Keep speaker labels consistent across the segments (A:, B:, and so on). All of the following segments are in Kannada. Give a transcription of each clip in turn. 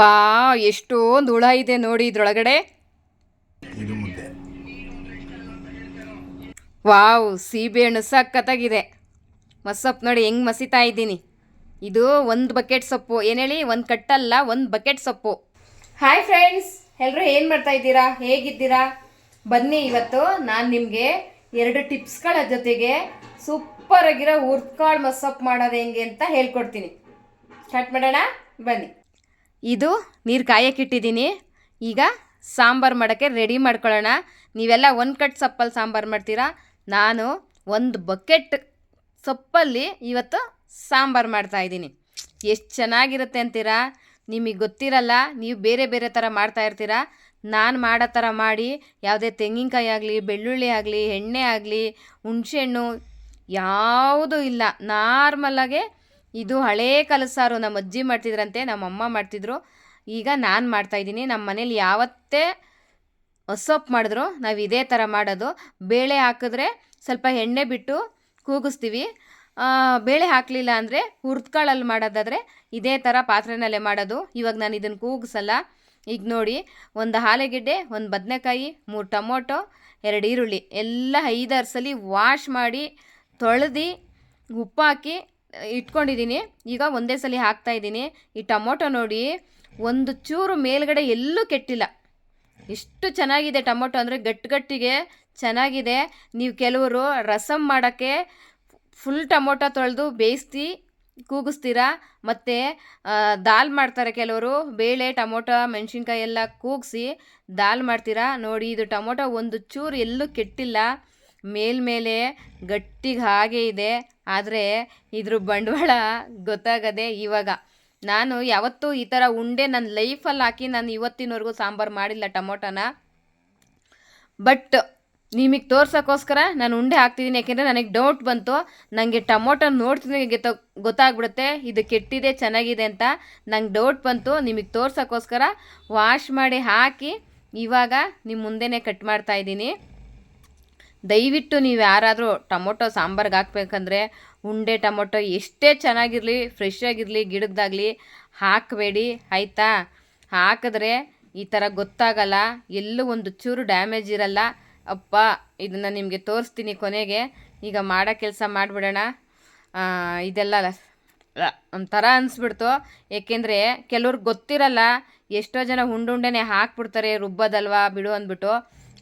A: ಯಪ್ಪಾ ಎಷ್ಟೊಂದು ಹುಳ ಇದೆ ನೋಡಿ ಇದ್ರೊಳಗಡೆ.
B: ವಾವ್ ಸೀಬೆ
A: ಹಣ್ಣು ಸಕ್ಕತ್ತಾಗಿದೆ ಮಸಪ್ಪು ಮಸ್ಸೊಪ್ಪು ನೋಡಿ ಹೆಂಗೆ ಮಸಿತಾ ಇದ್ದೀನಿ. ಇದು ಒಂದು ಬಕೆಟ್ ಸೊಪ್ಪು. ಏನು ಹೇಳಿ? ಒಂದು ಕಟ್ಟಲ್ಲ ಒಂದು ಬಕೆಟ್ ಸೊಪ್ಪು. ಹಾಯ್ ಫ್ರೆಂಡ್ಸ್ ಎಲ್ಲರೂ ಏನು ಮಾಡ್ತಾ ಇದ್ದೀರಾ? ಹೇಗಿದ್ದೀರಾ? ಬನ್ನಿ ಇವತ್ತು ನಾನು ನಿಮಗೆ ಎರಡು ಟಿಪ್ಸ್ಗಳ ಜೊತೆಗೆ ಸೂಪರ್ ಆಗಿರೋ ಹುರ್ಕಾಳು ಮಸ್ಸೊಪ್ಪು ಮಾಡೋದು ಹೆಂಗೆ ಅಂತ ಹೇಳ್ಕೊಡ್ತೀನಿ. ಸ್ಟಾರ್ಟ್ ಮಾಡೋಣ? ಬನ್ನಿ. ಇದು ನೀರು ಕಾಯಕ್ಕಿಟ್ಟಿದ್ದೀನಿ. ಈಗ ಸಾಂಬಾರು ಮಾಡೋಕ್ಕೆ ರೆಡಿ ಮಾಡ್ಕೊಳ್ಳೋಣ. ನೀವೆಲ್ಲ ಒಂದು ಕಟ್ ಸೊಪ್ಪಲ್ಲಿ ಸಾಂಬಾರು ಮಾಡ್ತೀರಾ? ನಾನು ಒಂದು ಬಕೆಟ್ ಸೊಪ್ಪಲ್ಲಿ ಇವತ್ತು ಸಾಂಬಾರು ಮಾಡ್ತಾ ಇದ್ದೀನಿ. ಎಷ್ಟು ಚೆನ್ನಾಗಿರುತ್ತೆ ಅಂತೀರಾ? ನಿಮಗೆ ಗೊತ್ತಿರಲ್ಲ, ನೀವು ಬೇರೆ ಬೇರೆ ಥರ ಮಾಡ್ತಾ ಇರ್ತೀರಾ? ನಾನು ಮಾಡೋ ಥರ ಮಾಡಿ, ಯಾವುದೇ ತೆಂಗಿನಕಾಯಿ ಆಗಲಿ, ಬೆಳ್ಳುಳ್ಳಿ ಆಗಲಿ, ಎಣ್ಣೆ ಆಗಲಿ, ಹುಣಸೆಹಣ್ಣು, ಯಾವುದೂ ಇಲ್ಲ. ನಾರ್ಮಲಾಗೆ ಇದು ಹಳೇ ಕಲಸಾರು ಸಾರು ನಮ್ಮ ಅಜ್ಜಿ ಮಾಡ್ತಿದ್ರಂತೆ, ನಮ್ಮ ಅಮ್ಮ ಮಾಡ್ತಿದ್ರು. ಈಗ ನಾನು ಮಾಡ್ತಾಯಿದ್ದೀನಿ ನಮ್ಮ ಮನೇಲಿ ಯಾವತ್ತೇ ಸೊಪ್ಪು ಮಾಡಿದ್ರು ನಾವು ಇದೇ ಥರ ಮಾಡೋದು. ಬೇಳೆ ಹಾಕಿದ್ರೆ ಸ್ವಲ್ಪ ಎಣ್ಣೆ ಬಿಟ್ಟು ಕೂಗಿಸ್ತೀವಿ. ಬೇಳೆ ಹಾಕಲಿಲ್ಲ ಅಂದರೆ ಹುರ್ದ್ಕಾಳಲ್ಲಿ ಮಾಡೋದಾದರೆ ಇದೇ ಥರ ಪಾತ್ರೆನಲ್ಲೇ ಮಾಡೋದು. ಇವಾಗ ನಾನು ಇದನ್ನು ಕೂಗಿಸಲ್ಲ. ಈಗ ನೋಡಿ, ಒಂದು ಹಾಲೆಗೆಡ್ಡೆ, ಒಂದು ಬದನೆಕಾಯಿ, ಮೂರು ಟೊಮೊಟೊ, ಎರಡು ಈರುಳ್ಳಿ, ಎಲ್ಲ ಐದಾರು ಸಲ ವಾಶ್ ಮಾಡಿ ತೊಳೆದು ಉಪ್ಪು ಹಾಕಿ ಇಟ್ಕೊಂಡಿದ್ದೀನಿ. ಈಗ ಒಂದೇ ಸಲ ಹಾಕ್ತಾ ಇದ್ದೀನಿ. ಈ ಟೊಮೊಟೊ ನೋಡಿ, ಒಂದು ಚೂರು ಮೇಲ್ಗಡೆ ಎಲ್ಲೂ ಕೆಟ್ಟಿಲ್ಲ. ಎಷ್ಟು ಚೆನ್ನಾಗಿದೆ ಟೊಮೊಟೊ ಅಂದರೆ ಗಟ್ಟಿಗಟ್ಟಿಗೆ ಚೆನ್ನಾಗಿದೆ. ನೀವು ಕೆಲವರು ರಸಮ್ ಮಾಡೋಕ್ಕೆ ಫುಲ್ ಟೊಮೊಟೊ ತೊಳೆದು ಬೇಯಿಸ್ತಿ, ಕೂಗಿಸ್ತೀರಾ? ಮತ್ತು ದಾಲ್ ಮಾಡ್ತಾರೆ ಕೆಲವರು, ಬೇಳೆ, ಟೊಮೊಟೊ, ಮೆಣಸಿನ್ಕಾಯಿ ಎಲ್ಲ ಕೂಗಿಸಿ ದಾಲ್ ಮಾಡ್ತೀರಾ? ನೋಡಿ, ಇದು ಟೊಮೊಟೊ ಒಂದು ಚೂರು ಎಲ್ಲೂ ಕೆಟ್ಟಿಲ್ಲ. ಮೇಲ್ಮೇಲೆ ಗಟ್ಟಿಗೆ ಹಾಗೆ ಇದೆ, ಆದರೆ ಇದ್ರ ಬಂಡವಾಳ ಗೊತ್ತಾಗದೆ ಇವಾಗ. ನಾನು ಯಾವತ್ತೂ ಈ ಥರ ಉಂಡೆ ನನ್ನ ಲೈಫಲ್ಲಿ ಹಾಕಿ ನಾನು ಇವತ್ತಿನವರೆಗೂ ಸಾಂಬಾರು ಮಾಡಿಲ್ಲ ಟೊಮೊಟೊನ. ಬಟ್ ನಿಮಗೆ ತೋರ್ಸೋಕ್ಕೋಸ್ಕರ ನಾನು ಉಂಡೆ ಹಾಕ್ತಿದ್ದೀನಿ ಯಾಕೆಂದರೆ ನನಗೆ ಡೌಟ್ ಬಂತು. ನನಗೆ ಟೊಮೊಟೊ ನೋಡ್ತಿದ್ದಂಗೆ ಗೊತ್ತ, ಗೊತ್ತಾಗ್ಬಿಡುತ್ತೆ, ಇದು ಕೆಟ್ಟಿದೆ, ಚೆನ್ನಾಗಿದೆ ಅಂತ. ನಂಗೆ ಡೌಟ್ ಬಂತು, ನಿಮಗೆ ತೋರ್ಸೋಕ್ಕೋಸ್ಕರ ವಾಶ್ ಮಾಡಿ ಹಾಕಿ ಇವಾಗ ನಿಮ್ಮ ಮುಂದೆನೇ ಕಟ್ ಮಾಡ್ತಾ ಇದ್ದೀನಿ. ದಯವಿಟ್ಟು ನೀವು ಯಾರಾದರೂ ಟೊಮೊಟೊ ಸಾಂಬಾರ್ಗೆ ಹಾಕ್ಬೇಕಂದ್ರೆ ಉಂಡೆ ಟೊಮೊಟೊ ಎಷ್ಟೇ ಚೆನ್ನಾಗಿರಲಿ ಫ್ರೆಶ್ ಆಗಿರಲಿ, ಗಿಡದ್ದಾಗಲಿ ಹಾಕಬೇಡಿ, ಆಯಿತಾ? ಹಾಕಿದ್ರೆ ಈ ಥರ ಗೊತ್ತಾಗಲ್ಲ, ಎಲ್ಲೂ ಒಂದು ಚೂರು ಡ್ಯಾಮೇಜ್ ಇರಲ್ಲ. ಅಪ್ಪ, ಇದನ್ನು ನಿಮಗೆ ತೋರಿಸ್ತೀನಿ ಕೊನೆಗೆ. ಈಗ ಮಾಡೋ ಕೆಲಸ ಮಾಡಿಬಿಡೋಣ. ಇದೆಲ್ಲ ಒಂಥರ ಅನಿಸ್ಬಿಡ್ತು. ಏಕೆಂದರೆ ಕೆಲವ್ರಿಗೆ ಗೊತ್ತಿರಲ್ಲ, ಎಷ್ಟೋ ಜನ ಉಂಡುಂಡೆನೆ ಹಾಕ್ಬಿಡ್ತಾರೆ, ರುಬ್ಬೋದಲ್ವಾ, ಬಿಡು ಅಂದ್ಬಿಟ್ಟು.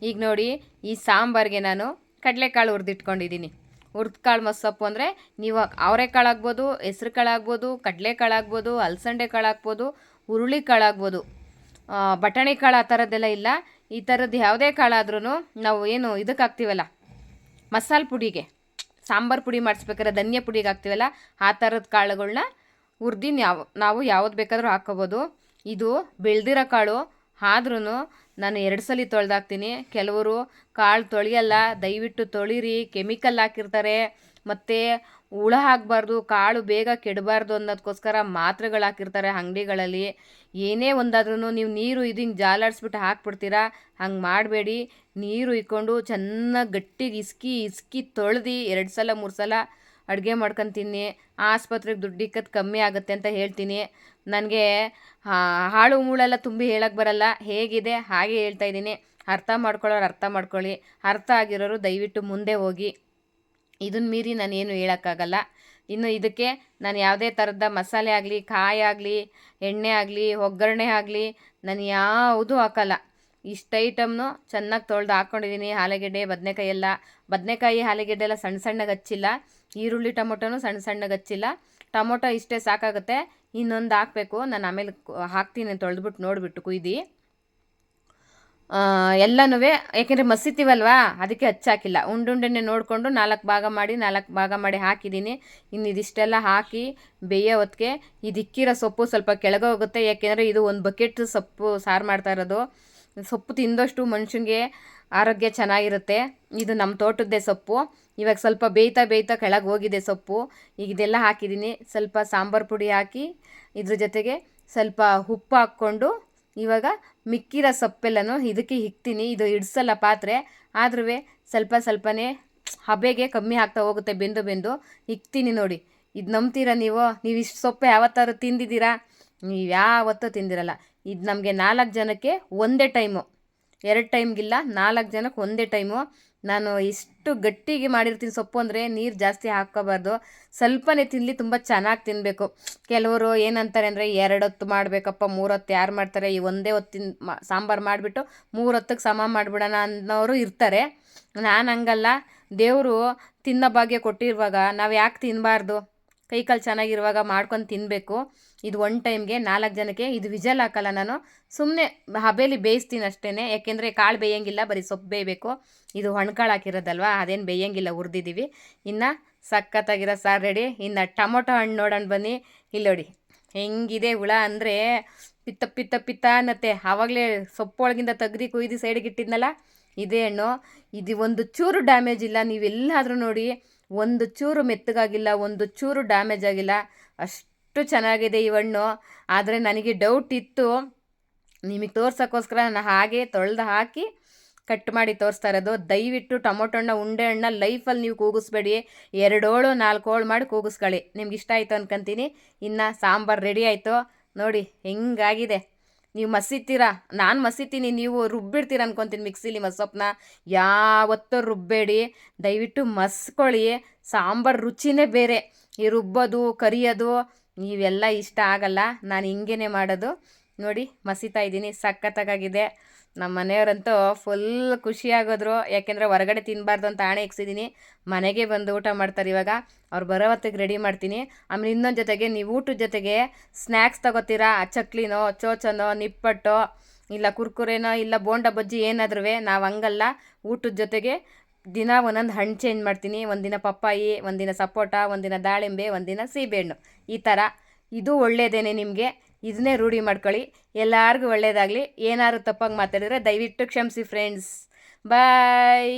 A: ಈಗ ನೋಡಿ ಈ ಸಾಂಬಾರಿಗೆ ನಾನು ಕಡಲೆಕಾಳು ಹುರಿದಿಟ್ಕೊಂಡಿದ್ದೀನಿ. ಹುರ್ದ್ಕಾಳು ಮಸ್ಸೊಪ್ಪು ಅಂದರೆ ನೀವು ಅವರೆಕಾಳು ಆಗ್ಬೋದು ಹೆಸ್ರು ಕಾಳು ಆಗ್ಬೋದು ಕಡಲೆಕಾಳು ಆಗ್ಬೋದು ಅಲಸಂಡೆ ಕಾಳು ಹಾಕ್ಬೋದು ಹುರುಳಿ ಕಾಳು ಆಗ್ಬೋದು ಬಟಾಣಿ ಕಾಳು ಆ ಥರದ್ದೆಲ್ಲ ಇಲ್ಲ. ಈ ಥರದ್ದು ಯಾವುದೇ ಕಾಳಾದ್ರೂ ನಾವು ಏನು ಇದಕ್ಕೆ ಹಾಕ್ತೀವಲ್ಲ, ಮಸಾಲೆ ಪುಡಿಗೆ. ಸಾಂಬಾರು ಪುಡಿ ಮಾಡಿಸ್ಬೇಕಾದ್ರೆ ಧನ್ಯ ಪುಡಿಗೆ ಹಾಕ್ತೀವಲ್ಲ, ಆ ಥರದ ಕಾಳುಗಳನ್ನ ಹುರ್ದಿನ ಯಾವ ನಾವು ಯಾವ್ದು ಬೇಕಾದರೂ ಹಾಕ್ಕೋಬೋದು. ಇದು ಬೆಳೆದಿರೋ ಕಾಳು ಆದ್ರೂ ನಾನು ಎರಡು ಸಲ ತೊಳೆದಾಕ್ತೀನಿ. ಕೆಲವರು ಕಾಳು ತೊಳೆಯಲ್ಲ, ದಯವಿಟ್ಟು ತೊಳಿರಿ, ಕೆಮಿಕಲ್ ಹಾಕಿರ್ತಾರೆ, ಮತ್ತು ಹುಳ ಹಾಕಬಾರ್ದು ಕಾಳು ಬೇಗ ಕೆಡಬಾರ್ದು ಅನ್ನೋದಕ್ಕೋಸ್ಕರ ಮಾತ್ರೆಗಳು ಹಾಕಿರ್ತಾರೆ ಅಂಗಡಿಗಳಲ್ಲಿ. ಏನೇ ಒಂದಾದ್ರೂ ನೀವು ನೀರು ಇದನ್ನು ಜಾಲಾಡಿಸ್ಬಿಟ್ಟು ಹಾಕ್ಬಿಡ್ತೀರಾ? ಹಂಗೆ ಮಾಡಬೇಡಿ. ನೀರು ಇಕ್ಕೊಂಡು ಚೆನ್ನಾಗಿ ಗಟ್ಟಿಗೆ ಇಸ್ಕಿ ಇಸ್ಕಿ ತೊಳೆದು, ಎರಡು ಸಲ, ಮೂರು ಸಲ ಅಡುಗೆ ಮಾಡ್ಕೊತೀನಿ ಆಸ್ಪತ್ರೆಗೆ ದುಡ್ಡು ಇಕ್ಕತ್ತು ಕಮ್ಮಿ ಆಗುತ್ತೆ ಅಂತ ಹೇಳ್ತೀನಿ. ನನಗೆ ಹಾಳು ಮೂಳೆಲ್ಲ ತುಂಬಿ ಹೇಳಕ್ಕೆ ಬರಲ್ಲ, ಹೇಗಿದೆ, ಹಾಗೆ ಹೇಳ್ತಾ ಇದ್ದೀನಿ. ಅರ್ಥ ಮಾಡ್ಕೊಳ್ಳೋರು ಅರ್ಥ ಮಾಡ್ಕೊಳ್ಳಿ, ಅರ್ಥ ಆಗಿರೋರು ದಯವಿಟ್ಟು ಮುಂದೆ ಹೋಗಿ. ಇದನ್ನ ಮೀರಿ ನಾನೇನು ಹೇಳೋಕ್ಕಾಗಲ್ಲ. ಇನ್ನು ಇದಕ್ಕೆ ನಾನು ಯಾವುದೇ ಥರದ ಮಸಾಲೆ ಆಗಲಿ, ಕಾಯಿ ಆಗಲಿ, ಎಣ್ಣೆ ಆಗಲಿ, ಒಗ್ಗರಣೆ ಆಗಲಿ, ನಾನು ಯಾವುದೂ ಹಾಕಲ್ಲ. ಇಷ್ಟು ಐಟಮ್ನು ಚೆನ್ನಾಗಿ ತೊಳೆದು ಹಾಕ್ಕೊಂಡಿದ್ದೀನಿ ಆಲೂಗೆಡ್ಡೆ ಬದನೆಕಾಯಿ ಎಲ್ಲ. ಬದನೆಕಾಯಿ ಆಲೂಗೆಡ್ಡೆ ಎಲ್ಲ ಸಣ್ಣ ಸಣ್ಣಗೆ ಹಚ್ಚಿಲ್ಲ. ಈರುಳ್ಳಿ, ಟೊಮೊಟೊನು ಸಣ್ಣ ಸಣ್ಣಗೆ ಹಚ್ಚಿಲ್ಲ. ಟೊಮೊಟೊ ಇಷ್ಟೇ ಸಾಕಾಗುತ್ತೆ. ಇನ್ನೊಂದು ಹಾಕಬೇಕು. ನಾನು ಆಮೇಲೆ ಹಾಕ್ತೀನಿ. ತೊಳೆದ್ಬಿಟ್ಟು ನೋಡಿಬಿಟ್ಟು ಕುಯ್ದು. ಎಲ್ಲನೂ ಏಕೆಂದರೆ ಮಸಿತೀವಲ್ವಾ ಅದಕ್ಕೆ ಹಚ್ಚಾಕಿಲ್ಲ. ಉಂಡುಂಡೆನೆ ನೋಡಿಕೊಂಡು ನಾಲ್ಕು ಭಾಗ ಮಾಡಿ, ನಾಲ್ಕು ಭಾಗ ಮಾಡಿ ಹಾಕಿದ್ದೀನಿ ಇನ್ನು ಇದಿಷ್ಟೆಲ್ಲ ಹಾಕಿ ಬೇಯೋ ಹೊತ್ತಿಗೆ ಇದಿಕ್ಕಿರೋ ಸೊಪ್ಪು ಸ್ವಲ್ಪ ಕೆಳಗೆ ಹೋಗುತ್ತೆ ಯಾಕೆಂದರೆ ಇದು ಒಂದು ಬಕೆಟ್ ಸೊಪ್ಪು ಸಾರು ಮಾಡ್ತಾ ಇರೋದು. ಸೊಪ್ಪು ತಿಂದಷ್ಟು ಮನುಷ್ಯನಿಗೆ ಆರೋಗ್ಯ ಚೆನ್ನಾಗಿರುತ್ತೆ. ಇದು ನಮ್ಮ ತೋಟದ್ದೇ ಸೊಪ್ಪು. ಇವಾಗ ಸ್ವಲ್ಪ ಬೇಯ್ತಾ ಬೇಯ್ತಾ ಕೆಳಗೆ ಹೋಗಿದೆ ಸೊಪ್ಪು. ಈಗ ಇದೆಲ್ಲ ಹಾಕಿದ್ದೀನಿ. ಸ್ವಲ್ಪ ಸಾಂಬಾರು ಪುಡಿ ಹಾಕಿ ಇದ್ರ ಜೊತೆಗೆ ಸ್ವಲ್ಪ ಉಪ್ಪು ಹಾಕ್ಕೊಂಡು ಇವಾಗ ಮಿಕ್ಕಿರೋ ಸೊಪ್ಪೆಲ್ಲನೂ ಇದಕ್ಕೆ ಇಕ್ತೀನಿ. ಇದು ಇಡ್ಸಲ್ಲ ಪಾತ್ರೆ. ಆದ್ರೂ ಸ್ವಲ್ಪ ಸ್ವಲ್ಪನೇ ಹಬೆಗೆ ಕಮ್ಮಿ ಆಗ್ತಾ ಹೋಗುತ್ತೆ ಬೆಂದು ಬೆಂದು. ಇಕ್ತೀನಿ ನೋಡಿ. ಇದು ನಂಬ್ತೀರಾ ನೀವು? ನೀವು ಇಷ್ಟು ಸೊಪ್ಪು ಯಾವತ್ತಾದ್ರು ತಿಂದಿದ್ದೀರಾ? ನೀವು ಯಾವತ್ತೂ ತಿಂದಿರಲ್ಲ. ಇದು ನಮಗೆ ನಾಲ್ಕು ಜನಕ್ಕೆ ಒಂದೇ ಟೈಮು ಎರಡು ಟೈಮ್ಗಿಲ್ಲ ನಾಲ್ಕು ಜನಕ್ಕೆ ಒಂದೇ ಟೈಮು ನಾನು ಇಷ್ಟು ಗಟ್ಟಿಗೆ ಮಾಡಿರ್ತೀನಿ ಸೊಪ್ಪು ಅಂದರೆ ನೀರು ಜಾಸ್ತಿ ಹಾಕ್ಕೋಬಾರ್ದು. ಸ್ವಲ್ಪನೇ ತಿನ್ನಲಿ ತುಂಬ ಚೆನ್ನಾಗಿ ತಿನ್ನಬೇಕು ಕೆಲವರು ಏನಂತಾರೆ ಅಂದರೆ ಎರಡು ಹೊತ್ತು ಮಾಡಬೇಕಪ್ಪ, ಮೂರು ಹೊತ್ತು ಯಾರು ಮಾಡ್ತಾರೆ? ಈ ಒಂದೇ ಹೊತ್ತಿನ ಸಾಂಬಾರು ಮಾಡಿಬಿಟ್ಟು ಮೂರು ಹೊತ್ತಿಗೆ ಸಮ ಮಾಡಿಬಿಡೋಣ ಅನ್ನೋರು ಇರ್ತಾರೆ. ನಾನು ಹಂಗಲ್ಲ. ದೇವರು ತಿನ್ನೋ ಭಾಗ್ಯ ಕೊಟ್ಟಿರುವಾಗ ನಾವು ಯಾಕೆ ತಿನ್ನಬಾರ್ದು ಕೈಕಾಲು ಚೆನ್ನಾಗಿರುವಾಗ ಮಾಡ್ಕೊಂಡು ತಿನ್ನಬೇಕು ಇದು ಒನ್ ಟೈಮ್ಗೆ ನಾಲ್ಕು ಜನಕ್ಕೆ ಇದು ವಿಜಲ್ ಹಾಕಲ್ಲ ನಾನು. ಸುಮ್ಮನೆ ಹಬೇಲಿ ಬೇಯಿಸ್ತೀನಿ ಅಷ್ಟೇ ಯಾಕೆಂದರೆ ಕಾಳು ಬೇಯಂಗಿಲ್ಲ, ಬರೀ ಸೊಪ್ಪು ಬೇಯಬೇಕು. ಇದು ಹೊಣ್ಕಾಳು ಹಾಕಿರೋದಲ್ವಾ, ಅದೇನು ಬೇಯಂಗಿಲ್ಲ ಹುರಿದಿದ್ದೀವಿ ಇನ್ನು ಸಖತ್ತಾಗಿರೋ ಸಾರು ರೆಡಿ ಇನ್ನು ಟೊಮೊಟೊ ಹಣ್ಣು ನೋಡೋಣ ಬನ್ನಿ. ಇಲ್ಲಿ ನೋಡಿ, ಹೆಂಗಿದೆ ಹುಳ ಅಂದರೆ ಪಿತ್ತ ಪಿತ್ತ ಪಿತ್ತ ಅನ್ನತ್ತೆ. ಆವಾಗಲೇ ಸೊಪ್ಪು ಒಳಗಿಂದ ತೆಗ್ದು ಕುಯ್ದು ಸೈಡಿಗೆ ಇಟ್ಟಿದ್ನಲ್ಲ, ಇದೇ ಹಣ್ಣು. ಇದು ಒಂದು ಚೂರು ಡ್ಯಾಮೇಜ್ ಇಲ್ಲ. ನೀವೆಲ್ಲಾದರೂ ನೋಡಿ ಒಂದು ಚೂರು ಮೆತ್ತಗಾಗಿಲ್ಲ, ಒಂದು ಚೂರು ಡ್ಯಾಮೇಜ್ ಆಗಿಲ್ಲ. ಅಷ್ಟು ಚೆನ್ನಾಗಿದೆ ಈ ಹಣ್ಣು. ಆದರೆ ನನಗೆ ಡೌಟ್ ಇತ್ತು. ನಿಮಗೆ ತೋರ್ಸೋಕ್ಕೋಸ್ಕರ ನಾನು ಹಾಗೆ ತೊಳೆದು ಹಾಕಿ ಕಟ್ ಮಾಡಿ ತೋರಿಸ್ತಾ ಇರೋದು. ದಯವಿಟ್ಟು ಟೊಮೊಟೊ ಹಣ್ಣು, ಉಂಡೆ ಹಣ್ಣು ಲೈಫಲ್ಲಿ ನೀವು ಕೂಗಿಸ್ಬೇಡಿ. ಎರಡೋಳು ನಾಲ್ಕು ಹೋಳು ಮಾಡಿ ಕೂಗಿಸ್ಕೊಳ್ಳಿ. ನಿಮ್ಗೆ ಇಷ್ಟ ಆಯಿತು ಅನ್ಕೊಂತೀನಿ. ಇನ್ನು ಸಾಂಬಾರು ರೆಡಿ ಆಯಿತು. ನೋಡಿ, ಹೆಂಗಾಗಿದೆ. ನೀವು ಮಸಿತೀರಾ? ನಾನು ಮಸೀತೀನಿ, ನೀವು ರುಬ್ಬಿಡ್ತೀರ ಅನ್ಕೊತೀನಿ ಮಿಕ್ಸಿಲಿ ಮಸೊಪ್ಪನ್ನ ಯಾವತ್ತೂ ರುಬ್ಬೇಡಿ. ದಯವಿಟ್ಟು ಮಸ್ಕೊಳ್ಳಿ. ಸಾಂಬಾರು ರುಚಿನೇ ಬೇರೆ. ಈ ರುಬ್ಬೋದು, ಕರಿಯೋದು, ಇವೆಲ್ಲ ಇಷ್ಟ ಆಗಲ್ಲ. ನಾನು ಹಿಂಗೇನೆ ಮಾಡೋದು. ನೋಡಿ, ಮಸೀತಾ ಇದ್ದೀನಿ. ಸಖತ್ತಾಗಿದೆ ನಮ್ಮ ಮನೆಯವರಂತೂ ಫುಲ್ ಖುಷಿಯಾಗೋದ್ರು ಯಾಕೆಂದರೆ ಹೊರಗಡೆ ತಿನ್ನಬಾರ್ದು ಅಂತ ಆಣೆ ಇಕ್ಸಿದ್ದೀನಿ ಮನೆಗೆ ಬಂದು ಊಟ ಮಾಡ್ತಾರೆ ಇವಾಗ. ಅವ್ರು ಬರೋ ಹೊತ್ತಿಗೆ ರೆಡಿ ಮಾಡ್ತೀನಿ. ಆಮೇಲೆ ಇನ್ನೊಂದು ಜೊತೆಗೆ ನೀವು ಊಟದ ಜೊತೆಗೆ ಸ್ನ್ಯಾಕ್ಸ್ ತಗೋತೀರಾ? ಚಕ್ಲಿನೋ, ಚೋಚನೋ, ನಿಪ್ಪಟ್ಟೋ, ಇಲ್ಲ ಕುರ್ಕುರೆನೋ, ಇಲ್ಲ ಬೋಂಡ ಬಜ್ಜಿ ಏನಾದ್ರೂ ನಾವು ಹಂಗಲ್ಲ. ಊಟದ ಜೊತೆಗೆ ದಿನ ಒಂದೊಂದು ಹಣ್ಣು ಚೇಂಜ್ ಮಾಡ್ತೀನಿ. ಒಂದಿನ ಪಪ್ಪಾಯಿ, ಒಂದಿನ ಸಪೋಟ, ಒಂದಿನ ದಾಳಿಂಬೆ, ಒಂದಿನ ಸೀಬೆಹಣ್ಣು ಈ ಥರ ಇದು ಒಳ್ಳೆಯದೇನೆ ನಿಮಗೆ. ಇದನ್ನೇ ರೂಢಿ ಮಾಡ್ಕೊಳ್ಳಿ. ಎಲ್ಲರಿಗೂ ಒಳ್ಳೆಯದಾಗಲಿ ಏನಾದ್ರು ತಪ್ಪಾಗಿ ಮಾತಾಡಿದರೆ ದಯವಿಟ್ಟು ಕ್ಷಮಿಸಿ ಫ್ರೆಂಡ್ಸ್ ಬಾಯ್